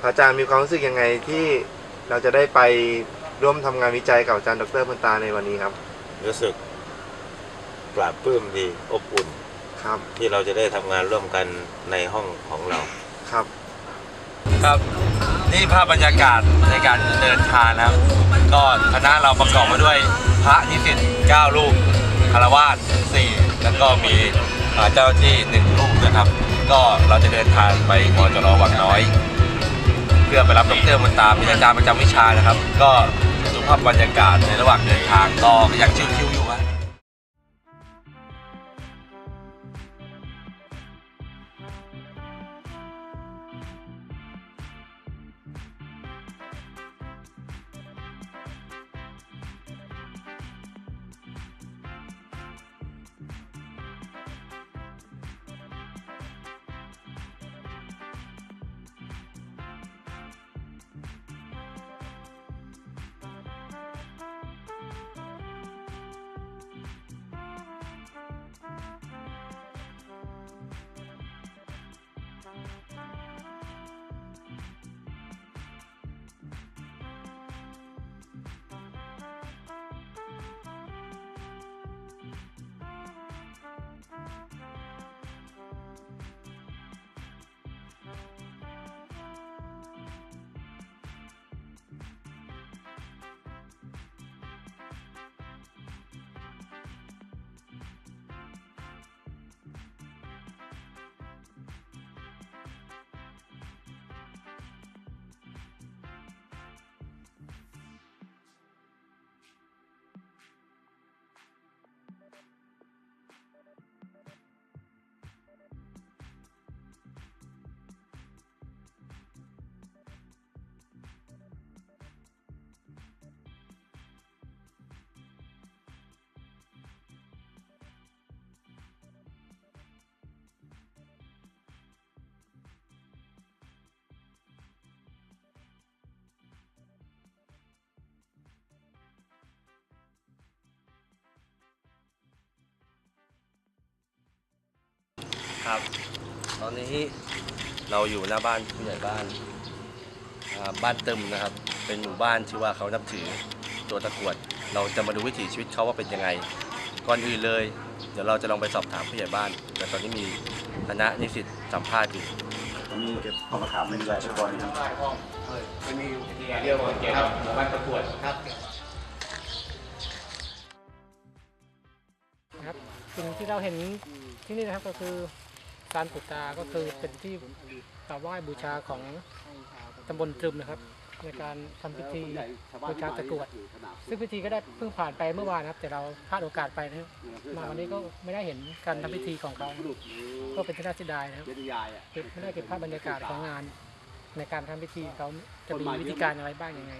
พระอาจารย์มีความรู้สึกยังไงที่เราจะได้ไปร่วมทำงานวิจัยกับอาจารย์ดรพันตาในวันนี้ครับ รู้สึกปลาบปลื้มดีอบอุ่น ครับ ที่เราจะได้ทำงานร่วมกันในห้องของเรา ครับ ครับนี่ภาพบรรยากาศในการเดินทางนะครับ ก็คณะเราประกอบมาด้วยพระนิสิต9รูปคารวาส4แล้วก็มีเอ่อเจ้าหน้าที่1รูปนะครับ ก็เราจะเดินทางไปมจรวังน้อย เพื่อไปรับดรมันตามเป็นอาจารย์ประจำวิชานะครับ ก็ดูภาพบรรยากาศในระหว่างเดินทางก็ยังชิวๆอยู่ฮะ ครับ ตอนนี้เราอยู่หน้าบ้านผู้ใหญ่บ้านอ่าบ้านตึมนะครับ เป็นหมู่บ้านที่ว่าเขานับถือตัวตะกรวด เราจะมาดูวิถีชีวิตเขาว่าเป็นยังไง ก่อนอื่นเลย เดี๋ยวเราจะลองไปสอบถามผู้ใหญ่บ้าน แต่ตอนนี้มีคณะนิสิตสัมภาษณ์อยู่เขามาถามในรายละเอียดนะครับเรื่องเกี่ยวกับหมู่บ้านตะกรวดครับครับสิ่งที่เราเห็นที่นี่นะครับก็คือ การปุตตาก็คือเป็นที่กราบไหว้บูชาของตำบลตรึมนะครับ ในการทำพิธีบูชาตะกรวด ซึ่งพิธีก็ได้เพิ่งผ่านไปเมื่อวานนะครับ แต่เราพลาดโอกาสไปนะครับมาวันนี้ก็ไม่ได้เห็นการทำพิธีของเขา ก็เป็นที่น่าเสียดายนะครับเก็บไม่ได้เก็บภาพบรรยากาศของงาน ในการทำพิธีเขาจะมีวิธีการอะไรบ้างยังไง